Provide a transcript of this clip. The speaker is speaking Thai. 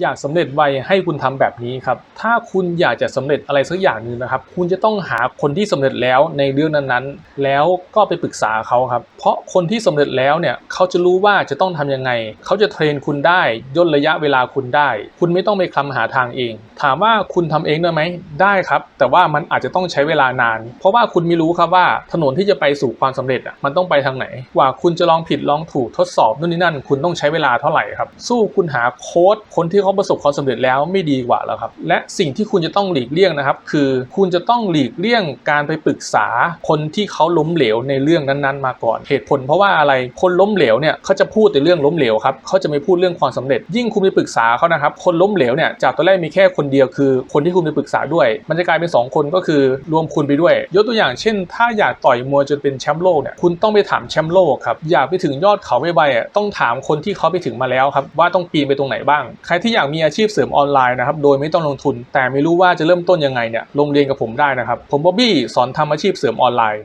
อยากสำเร็จไวให้คุณทำแบบนี้ครับ ถ้าคุณอยากจะสำเร็จอะไรสักอย่างหนึ่งนะครับ คุณจะต้องหาคนที่สำเร็จแล้วในเรื่องนั้นๆ แล้วก็ไปปรึกษาเขาครับ เพราะคนที่สำเร็จแล้วเนี่ยเขาจะรู้ว่าจะต้องทำยังไง เขาจะเทรนคุณได้ย่นระยะเวลาคุณได้ คุณไม่ต้องไปคลำหาทางเอง ถามว่าคุณทำเองได้ไหมได้ครับ แต่ว่ามันอาจจะต้องใช้เวลานาน เพราะว่าคุณไม่รู้ครับว่าถนนที่จะไปสู่ความสำเร็จอะมันต้องไปทางไหน กว่าคุณจะลองผิดลองถูกทดสอบนู่นนี่นั่น คุณต้องใช้เวลาเท่าไหร่ครับ สู้คุณหาโค้ดคนที่เขาประสบความสำเร็จแล้วไม่ดีกว่าแล้วครับ และสิ่งที่คุณจะต้องหลีกเลี่ยงนะครับ คือคุณจะต้องหลีกเลี่ยงการไปปรึกษาคนที่เขาล้มเหลวในเรื่องนั้นๆ มาก่อน เหตุผลเพราะว่าอะไรคนล้มเหลวเนี่ยเขาจะพูดแต่เรื่องล้มเหลวครับเขาจะไม่พูดเรื่องความสำเร็จ ยิ่งคุณไปปรึกษาเขานะครับ คนล้มเหลวเนี่ยจากตอนแรกมีแค่คนเดียวคือ คนที่คุณไปปรึกษาด้วย มันจะกลายเป็นสองคนก็คือรวมคุณไปด้วย ยกตัวอย่างเช่น ถ้าอยากต่อยมวยจนเป็นแชมป์โลกเนี่ยคุณต้องไปถามแชมป์โลกครับอยากไปถึงยอดเขาไวๆอะต้องถามคนที่เขาไปถึงมาแล้วครับว่าต้องปีนไปตรงไหนบ้าง ใครที่อยากมีอาชีพเสริมออนไลน์นะครับโดยไม่ต้องลงทุน แต่ไม่รู้ว่าจะเริ่มต้นยังไงเนี่ยลงเรียนกับผมได้นะครับ ผมบ๊อบบี้สอนทำอาชีพเสริมออนไลน์